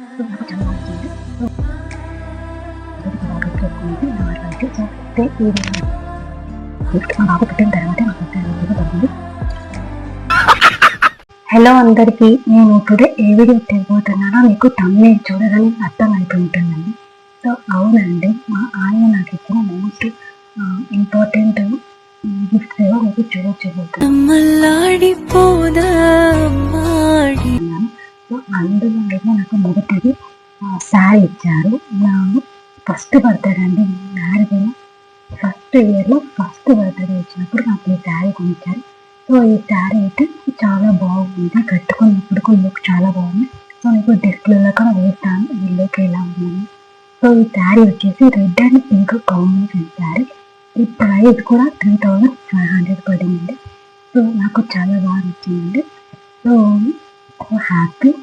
Hello అందరికి నేను today ఏ video చేయబోతున్నానో మీకు తమ్మే చూడగానే అర్థం అయిపోతుందండి సో అవునండి మా ఆయన నాకు ఇచ్చిన మోస్ట్ ఇంపార్టెంట్ గిఫ్ట్ ఏవో మీకు చూడొచ్చు బర్త్డేలో నాకు మొదటిది. శారీ ఇచ్చారు. నా ఫస్ట్ బర్త్డే అండి. మ్యారేజ్ ఫస్ట్ ఇయర్లో ఫస్ట్ బర్త్డే వచ్చినప్పుడు నాకు ఈ శారీ కొనిచ్చారు. సో ఈ శారీ అయితే చాలా బాగుంది. కట్టుకున్నప్పుడు కూడా లుక్ చాలా బాగుంది. సో నీకు డిస్ప్లేలో కూడా వేస్తాను. ఈ లుక్ ఎలా ఉందని. సో ఈ శారీ వచ్చేసి red and pink combination sari. ఈ ప్రైస్ కూడా త్రీ థౌజండ్ ఫైవ్ హండ్రెడ్ పడింది. సో నాకు చాలా బాగా నచ్చిందండి. So happy.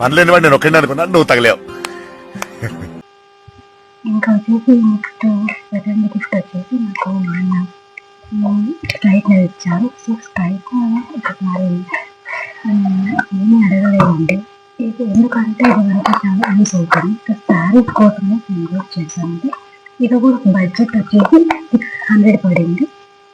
పనులేని వాడు నేను ఒక్కడే అనుకున్నాను నువ్వు తగలేవు. ఇంకా వచ్చేసి నెక్స్ట్ సెకండ్ గిఫ్ట్ వచ్చేసి నాకు నాన్న అన్న స్ట్రైట్నర్ ఇచ్చారు. సో స్ట్రైట్నర్ ఒకసారి ఉమ్, ఏమీ అడగలేదండి. ఇది ఎందుకంటే ఇది వరకు చాలా యూస్ అవుతుంది సో శారీస్ కోసమే నేను చేశాను. చేశానండి ఇది కూడా బడ్జెట్ వచ్చేసి సిక్స్ హండ్రెడ్ పడింది.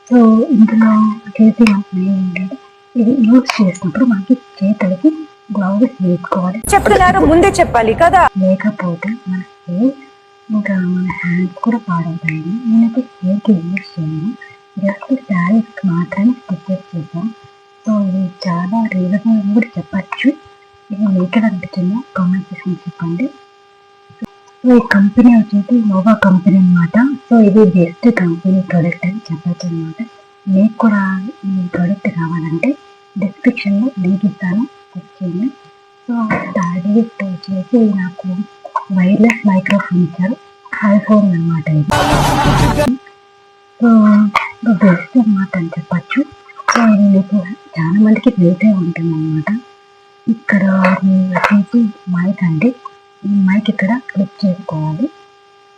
సో ఇందులో వచ్చేసి నాకు ఏంటంటే ఇది యూజ్ చేసినప్పుడు మనకి చేతులకి గ్లౌజెస్ వేసుకోవాలి చెప్తున్నారు ముందే చెప్పాలి కదా. లేకపోతే మన ఫేస్ ఇంకా మన హ్యాండ్స్ కూడా పాడవుతాయండి నేనైతే ఫేస్కి యూజ్ చేయను. జస్ట్ శారీస్కి మాత్రమే స్టిచెస్ చేశాను సో ఇది చాలా రీజనబుల్ కూడా చెప్పచ్చు. ఇది మీకు అనిపించిందో కామెంట్ సెక్షన్ చెప్పండి. సో ఈ కంపెనీ వచ్చేసి నోవా కంపెనీ అన్నమాట. సో ఇది బెస్ట్ కంపెనీ ప్రోడక్ట్ అని చెప్పచ్చు అనమాట మీకు కూడా ఈ ప్రోడక్ట్ కావాలంటే డిస్క్రిప్షన్లో లింక్ ఇస్తాను. వచ్చింది సో థర్డ్ గిఫ్ట్ వచ్చేసి నాకు వైర్లెస్ మైక్రోఫోన్ ఇచ్చారు. ఐఫోన్ అన్నమాట ఇది. సో బెస్ట్ అనమాట అని చెప్పచ్చు. సో ఇది మీకు చాలా మందికి తెలిసే ఉంటుంది అనమాట ఇక్కడ వచ్చేసి మైక్ అండి. ఈ మైక్ ఇక్కడ క్లిక్ చేసుకోవాలి.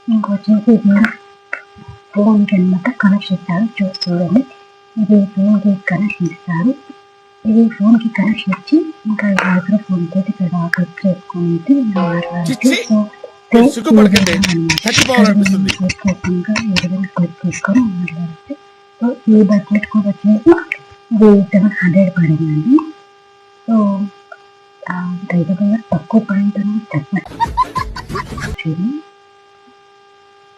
ఇంకొచ్చేసి ఇది ఫోన్కి అనమాట కనెక్షన్ ఇస్తారు. చూసి ఇది ఫోన్కి కనెక్షన్ ఇస్తారు. ఇది ఫోన్కి కనెక్షన్ ఇచ్చి ఇంకా ఈ మైక్రోఫోన్ తోటి ఇక్కడ క్లిక్ చేసుకుని మాట్లాడచ్చు చిచ్చి! సో. క్లిక్ ఈ చేసుకొని సో బడ్జెట్ కూడా వచ్చేసి ఇది సెవెన్ హండ్రెడ్ పడిందండి. సో రీజనబుల్గా తక్కువ పడిందని చెప్పచ్చు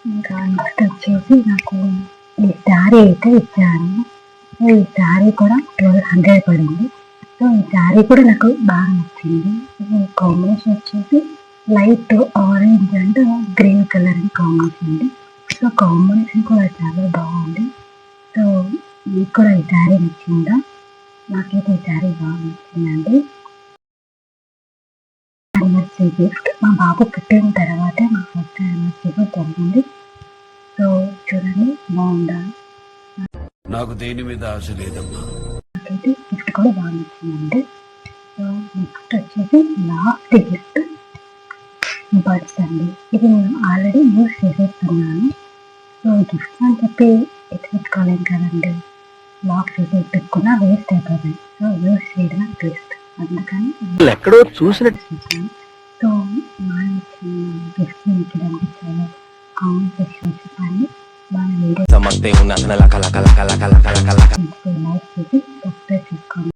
ఇంకా నెక్స్ట్ వచ్చేసి నాకు ఈ శారీ అయితే ఇచ్చారు. సో ఈ శారీ కూడా ట్వెల్వ్ హండ్రెడ్ పడింది సో ఈ శారీ కూడా నాకు బాగా నచ్చింది. ఈ కాంబినేషన్ వచ్చేసి light orange and green colour combination అండి. సో కాంబినేషన్ కూడా చాలా బాగుంది. సో మీకు కూడా ఈ శారీ నచ్చిందా? నాకైతే ఈ శారీ బాగా నచ్చిందండి. యానివర్సరీ గిఫ్ట్ మా బాబు పుట్టిన తర్వాతే మా ఫస్ట్ యానివర్సరీ కూడా జరిగింది. సో చూడండి బాగుందా? నాకు దేని మీద ఆశ లేదమ్మా. గిఫ్ట్ కూడా బాగా నచ్చిందండి. నెక్స్ట్ వచ్చేసి లాస్ట్ గిఫ్ట్ బర్డ్స్ అండి ఇది నేను ఆల్రెడీ యూజ్ చేసేస్తున్నాను. సో గిఫ్ట్ అని చెప్పి ఎత్తుకోలేం కదండి. లాక్ చేసి పెట్టుకున్నా వేస్ట్ అయిపోతుంది. సో యూజ్ చేయడం బెస్ట్. అందుకని ఎక్కడో చూసినట్టు సో మా గిఫ్ట్ మీకు అనిపించాలి కామెంట్ సెక్షన్ చెప్పండి సమస్తే ఉన్న లక లక లక లక లక లక లక